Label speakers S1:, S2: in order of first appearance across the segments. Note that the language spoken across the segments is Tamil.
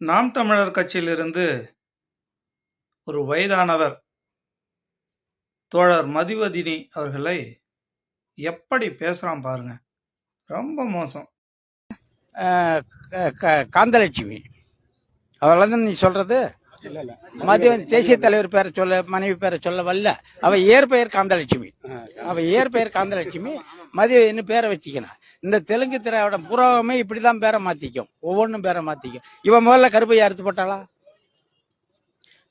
S1: நாம் தமிழர் கட்சியிலிருந்து ஒரு வயதானவர் தோழர் மதிவதினி அவர்களை எப்படி பேசுறான் பாருங்க. ரொம்ப மோசம்.
S2: காந்தலட்சுமி. அவள் தான் நீ சொல்றது? மதியம் தேசிய தலைவர் பேரை சொல்ல மனைவி பேரை சொல்ல வரல அவ இயற்பெயர் காந்தலட்சுமி. அவ இயற்பெயர் காந்தலட்சுமி மதிய இன்னும் பேரை வச்சுக்கணும். இந்த தெலுங்கு திரையோட இப்படி தான் பேரை மாற்றிக்கும் ஒவ்வொன்றும் பேரை மாற்றிக்கும் இவன் முதல்ல கருப்பையா அறுத்து போட்டாளா?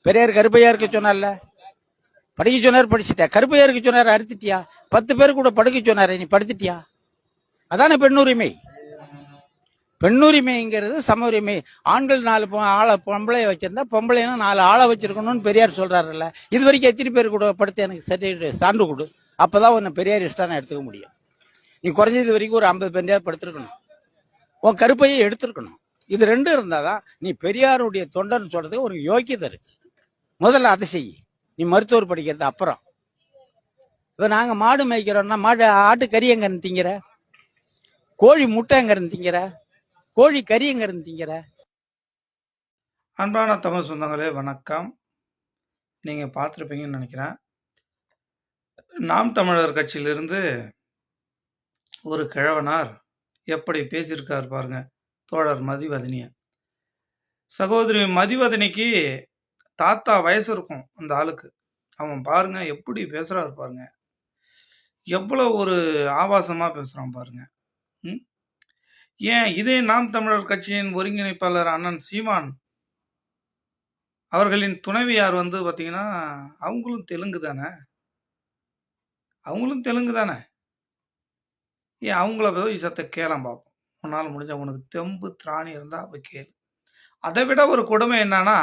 S2: பெரியார் கருப்பையா இருக்க சொன்னார்ல? படிக்க சொன்னார் படிச்சுட்டா. கருப்பையா இருக்க சொன்னார்? அறுத்துட்டியா? பத்து பேர் கூட படுக்க சொன்னார் நீ படுத்துட்டியா? அதான பெண்ணுரிமை பெண்ணுரிமைங்கிறது சம உரிமை ஆண்கள் நாலு ஆளை பொம்பளை வச்சிருந்தா பொம்பளைன்னு நாலு ஆளை வச்சிருக்கணும்னு பெரியார் சொல்றாருல்ல. இது வரைக்கும் எத்தனை பேர் கூட படுத்து எனக்கு சர்டிஃபிகேட் சான்று கொடு. அப்பதான் உன்னை பெரியார் நான் எடுத்துக்க முடியும். நீ குறைஞ்சது வரைக்கும் ஒரு ஐம்பது பேரையாவது படுத்திருக்கணும். உன் கருப்பையை எடுத்திருக்கணும். இது ரெண்டும் இருந்தாதான் நீ பெரியாருடைய தொண்டர்னு சொல்றதுக்கு ஒரு யோக்கியதை இருக்கு. முதல்ல அதை செய். நீ மருத்துவர் படிக்கிறது அப்புறம். இப்போ நாங்கள் மாடு மேய்க்கிறோம்னா மாடு ஆட்டு கறி எங்கேருந்து திங்கிற? கோழி முட்டை எங்க இருந்து திங்கிற? கோழி கறி எங்க இருந்து திங்கிற
S1: அன்பான தமிழ் சொந்தங்களே வணக்கம். நீங்க பார்த்துருப்பீங்கன்னு நினைக்கிறேன். நாம் தமிழர் கட்சியிலிருந்து ஒரு கிழவனார் எப்படி பேசியிருக்காரு பாருங்க தோழர் மதிவதனிய சகோதரி மதிவதனிக்கு தாத்தா வயசு இருக்கும் அந்த ஆளுக்கு. அவன் பாருங்க எப்படி பேசுறாரு பாருங்க. எவ்வளவு ஒரு ஆபாசமாக பேசுகிறான் பாருங்க. ம்? ஏன் இதே நாம் தமிழர் கட்சியின் ஒருங்கிணைப்பாளர் அண்ணன் சீமான் அவர்களின் துணைவியார் வந்து பார்த்தீங்கன்னா அவங்களும் தெலுங்கு தானே? அவங்களும் தெலுங்கு தானே? ஏன் அவங்கள போய் சத்த கேளாம் பார்ப்போம். உன்னால் முடிஞ்ச உனக்கு தெம்பு திராணி இருந்தால் அப்போ கேளு. அதை விட ஒரு கொடுமை என்னன்னா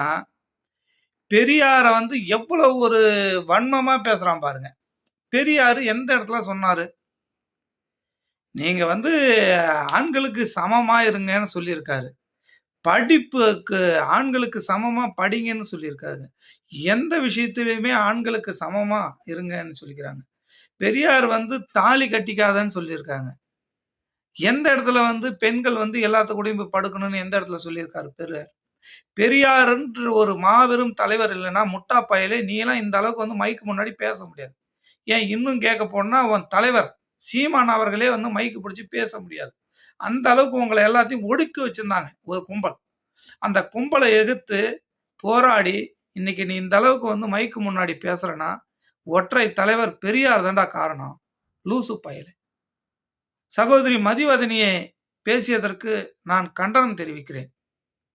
S1: பெரியாரை வந்து எவ்வளவு ஒரு வன்மமாக பேசுகிறான் பாருங்க. பெரியார் எந்த இடத்துல சொன்னார்? நீங்க வந்து ஆண்களுக்கு சமமா இருங்கன்னு சொல்லியிருக்காரு. படிப்புக்கு ஆண்களுக்கு சமமா படிங்கன்னு சொல்லியிருக்காரு. எந்த விஷயத்திலையுமே ஆண்களுக்கு சமமா இருங்கன்னு சொல்லிக்கிறாங்க. பெரியார் வந்து தாலி கட்டிக்காதன்னு சொல்லியிருக்காங்க. எந்த இடத்துல வந்து பெண்கள் வந்து எல்லாத்து கூடயும் போய் படுக்கணும்னு எந்த இடத்துல சொல்லியிருக்காரு பெரியார்? பெரியாருன்ற ஒரு மாபெரும் தலைவர் இல்லைன்னா முட்டா பயலே நீ எல்லாம் இந்த அளவுக்கு வந்து மைக்கு முன்னாடி பேச முடியாது. ஏன் இன்னும் கேட்க போனா உன் தலைவர். சீமான் அவர்களே வந்து மைக்கு பிடிச்சி பேச முடியாது. அந்த அளவுக்கு உங்களை எல்லாத்தையும் ஒடுக்கி வச்சிருந்தாங்க ஒரு கும்பல். அந்த கும்பலை எதிர்த்து போராடி இன்னைக்கு நீ இந்த அளவுக்கு வந்து மைக்கு முன்னாடி பேசுறனா ஒற்றை தலைவர் பெரியார் தான்டா காரணம் லூசு பயலே. சகோதரி மதிவதனியை பேசியதற்கு நான் கண்டனம் தெரிவிக்கிறேன்.